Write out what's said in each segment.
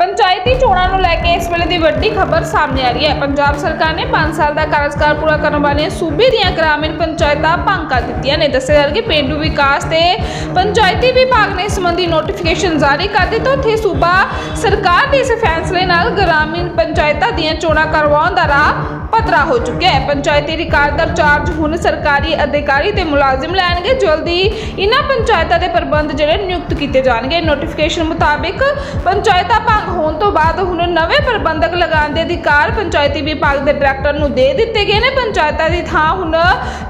ਪੰਚਾਇਤੀ ਚੋਣਾਂ ਨੂੰ ਲੈ ਕੇ ਇਸ ਵੇਲੇ ਦੀ ਵੱਡੀ ਖਬਰ ਸਾਹਮਣੇ ਆ ਰਹੀ ਹੈ। ਪੰਜਾਬ ਸਰਕਾਰ ਨੇ 5 ਸਾਲ ਦਾ ਕਾਰਜਕਾਲ ਪੂਰਾ ਕਰਨ ਵਾਲੀਆਂ ਸੂਬੇ ਦੀਆਂ ਗ੍ਰਾਮੀਣ ਪੰਚਾਇਤਾਂ ਭੰਗ ਕਰ ਦਿੱਤੀਆਂ ਨੇ। ਦੱਸਿਆ ਜਾ ਰਿਹਾ ਕਿ ਪੇਂਡੂ ਵਿਕਾਸ ਤੇ ਪੰਚਾਇਤੀ ਵਿਭਾਗ ਨੇ ਇਸ ਸੰਬੰਧੀ ਨੋਟੀਫਿਕੇਸ਼ਨ ਜਾਰੀ ਕਰ ਦਿੱਤਾ। ਉੱਥੇ ਸੂਬਾ ਸਰਕਾਰ ਦੇ ਇਸ ਫੈਸਲੇ ਨਾਲ ਗ੍ਰਾਮੀਣ ਪੰਚਾਇਤਾਂ ਦੀਆਂ ਚੋਣਾਂ ਕਰਵਾਉਣ ਦਾ ਰਾਹ ਪਤਰਾ ਹੋ ਚੁੱਕਿਆ ਹੈ। ਪੰਚਾਇਤੀ ਰਿਕਾਰਡ ਦਾ ਚਾਰਜ ਹੁਣ ਸਰਕਾਰੀ ਅਧਿਕਾਰੀ ਤੇ ਮੁਲਾਜ਼ਮ ਲੈਣਗੇ। ਜਲਦੀ ਇਹਨਾਂ ਪੰਚਾਇਤਾਂ ਦੇ ਪ੍ਰਬੰਧ ਜਿਹੜੇ ਨਿਯੁਕਤ ਕੀਤੇ ਜਾਣਗੇ। ਨੋਟੀਫਿਕੇਸ਼ਨ ਮੁਤਾਬਿਕ ਪੰਚਾਇਤਾਂ ਭੰਗ ਹੋਣ ਤੋਂ ਬਾਅਦ ਹੁਣ ਨਵੇਂ ਪ੍ਰਬੰਧਕ ਲਗਾਉਣ ਦੇ ਅਧਿਕਾਰ ਪੰਚਾਇਤੀ ਵਿਭਾਗ ਦੇ ਡਾਇਰੈਕਟਰ ਨੂੰ ਦੇ ਦਿੱਤੇ ਗਏ ਨੇ। ਪੰਚਾਇਤਾਂ ਦੀ ਥਾਂ ਹੁਣ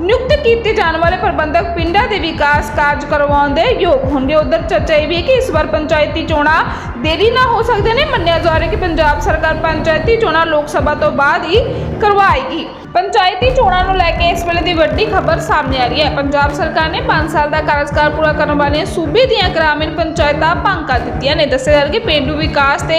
ਨਿਯੁਕਤ ਕੀਤੇ ਜਾਣ ਵਾਲੇ ਪ੍ਰਬੰਧਕ ਪਿੰਡਾਂ ਦੇ ਵਿਕਾਸ ਕਾਰਜ ਕਰਵਾਉਣ ਦੇ ਯੋਗ ਹੋਣਗੇ। ਉਧਰ ਚਰਚਾ ਇਹ ਵੀ ਹੈ ਕਿ ਇਸ ਵਾਰ ਪੰਚਾਇਤੀ ਚੋਣਾਂ ਦੇਰੀ ਨਾ ਹੋ ਸਕਦੇ ਨੇ। ਮੰਨਿਆ ਜਾ ਰਿਹਾ ਕਿ ਪੰਜਾਬ ਸਰਕਾਰ ਪੰਚਾਇਤੀ ਚੋਣਾਂ ਲੋਕ ਸਭਾ ਤੋਂ ਬਾਅਦ ਹੀ ਕਰਵਾਏਗੀ। ਪੰਚਾਇਤੀ ਚੋਣਾਂ ਨੂੰ ਲੈ ਕੇ ਇਸ ਵੇਲੇ ਦੀ ਵੱਡੀ ਖਬਰ ਸਾਹਮਣੇ ਆ ਰਹੀ ਹੈ। ਪੰਜਾਬ ਸਰਕਾਰ ਨੇ 5 ਸਾਲ ਦਾ ਕਾਰਜਕਾਲ ਪੂਰਾ ਕਰਨ ਵਾਲੇ ਸੂਬੇ ਦੀਆਂ ਗ੍ਰਾਮੀਣ ਪੰਚਾਇਤਾਂ ਭੰਗ ਕਰ ਦਿੱਤੀਆਂ ਨੇ। ਦੱਸਿਆ ਜਾ ਰਿਹਾ ਕਿ ਪੇਂਡੂ ਵਿਕਾਸ ਤੇ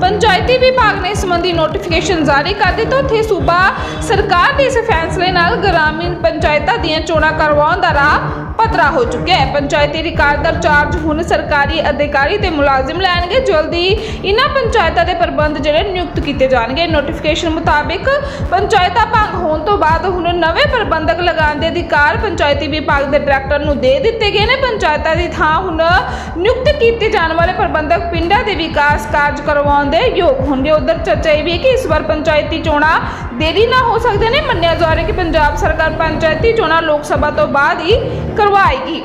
ਪੰਚਾਇਤੀ ਵਿਭਾਗ ਨੇ ਇਸ ਸੰਬੰਧੀ ਨੋਟੀਫਿਕੇਸ਼ਨ ਜਾਰੀ ਕਰ ਦਿੱਤਾ। ਉੱਥੇ ਸੂਬਾ ਸਰਕਾਰ ਦੇ ਇਸ ਫੈਸਲੇ ਨਾਲ ਗ੍ਰਾਮੀਣ ਪੰਚਾਇਤਾਂ ਦੀਆਂ ਚੋਣਾਂ ਕਰਵਾਉਣ ਦਾ ਰਾਹ ਪਤਰਾ ਹੋ ਚੁੱਕਿਆ ਹੈ। ਪੰਚਾਇਤੀ ਰਿਕਾਰਡ ਦਾ ਚਾਰਜ ਹੁਣ ਸਰਕਾਰੀ ਅਧਿਕਾਰੀ ਤੇ ਮੁਲਾਜ਼ਮ ਲੈਣਗੇ। ਜਲਦੀ ਇਹਨਾਂ ਪੰਚਾਇਤਾਂ ਦੇ ਪ੍ਰਬੰਧ ਜਿਹੜੇ ਨਿਯੁਕਤ ਕੀਤੇ ਜਾਣਗੇ। ਨੋਟੀਫਿਕੇਸ਼ਨ ਮੁਤਾਬਿਕ ਪੰਚਾਇਤਾਂ ਭੰਗ ਹੋਣ ਤੋਂ ਬਾਅਦ ਹੁਣ ਨਵੇਂ ਪ੍ਰਬੰਧਕ ਲਗਾਉਣ ਦੇ ਅਧਿਕਾਰ ਪੰਚਾਇਤੀ ਵਿਭਾਗ ਦੇ ਡਾਇਰੈਕਟਰ ਨੂੰ ਦੇ ਦਿੱਤੇ ਗਏ ਨੇ। ਪੰਚਾਇਤਾਂ ਦੀ ਥਾਂ ਹੁਣ ਨਿਯੁਕਤ ਕੀਤੇ ਜਾਣ ਵਾਲੇ ਪ੍ਰਬੰਧਕ ਪਿੰਡਾਂ ਦੇ ਵਿਕਾਸ ਕਾਰਜ ਕਰਵਾਉਣ ਦੇ ਯੋਗ ਹੋਣਗੇ। ਉਧਰ ਚਰਚਾ ਇਹ ਵੀ ਹੈ ਕਿ ਇਸ ਵਾਰ ਪੰਚਾਇਤੀ ਚੋਣਾਂ ਦੇਰੀ ਨਾ ਹੋ ਸਕਦੇ ਨੇ। ਮੰਨਿਆ ਜਾ ਰਿਹਾ ਕਿ ਪੰਜਾਬ ਸਰਕਾਰ ਪੰਚਾਇਤੀ ਚੋਣਾਂ ਲੋਕ ਸਭਾ ਤੋਂ ਬਾਅਦ ਹੀ ਕਰਵਾਏਗੀ।